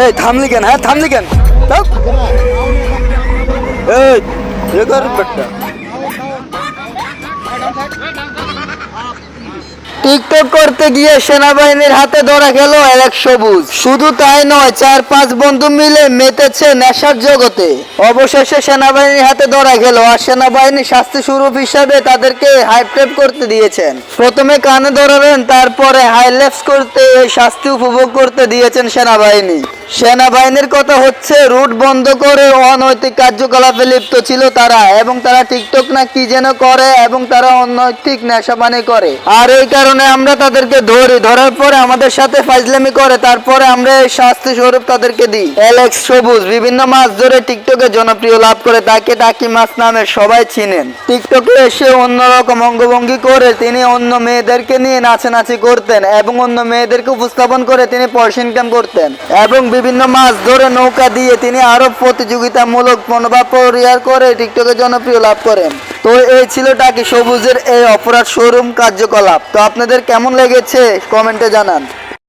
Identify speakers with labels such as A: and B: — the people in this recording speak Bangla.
A: এই থামলি কেন হ্যাঁ থামলি কেন? এই এ কর বেটা। টিকটক করতে গিয়ে সেনাবাহিনীর হাতে ধরা গেল এক সবুজ। শুধু তাই নয়, চার পাঁচ বন্ধু মিলে মেতেছে নেশার জগতে। অবশেষে সেনাবাহিনীর হাতে ধরা গেল আর সেনাবাহিনী শাস্তি স্বরূপ হিসাবে তাদেরকে হাইপটেপ করতে দিয়েছেন। প্রথমে কানে ধরাবেন তারপরে হাইলেপস করতে এই শাস্তি উপভোগ করতে দিয়েছেন সেনাবাহিনী। সেনাবাহিনীর কথা হচ্ছে রুট বন্ধ করে অনৈতিক কার্যকলাপে লিপ্ত ছিল তারা এবং তারা টিকটক না কি যেন করে এবং তারা অনৈতিক নেশাপানি করে। আর এই কারণে আমরা তাদেরকে ধরি, ধরার পরে আমাদের সাথে ফাইজলামি করে, তারপরে আমরা এই শাস্তি স্বরূপ তাদেরকে দিই। অ্যালেক্স সবুজ, বিভিন্ন মাছ ধরে টিকটকে জনপ্রিয় লাভ করে, তাকে টাকি মাছ নামে সবাই চিনেন। টিকটকে এসে অন্যরকম অঙ্গভঙ্গি করে, তিনি অন্য মেয়েদেরকে নিয়ে নাচানাচি করতেন এবং অন্য মেয়েদেরকে উপস্থাপন করে তিনি পয়সা ইনকাম করতেন। এবং বিভিন্ন মাছ ধরে নৌকা দিয়ে তিনি আরও প্রতিযোগিতামূলক মনোভাব পরিহার করে, টিকটকে জনপ্রিয় লাভ করেন। তো এই ছিল টাকি সবুজের এই অপরাধ শোরুম কার্যকলাপ? তো আপনাদের কেমন লেগেছে? কমেন্টে জানান।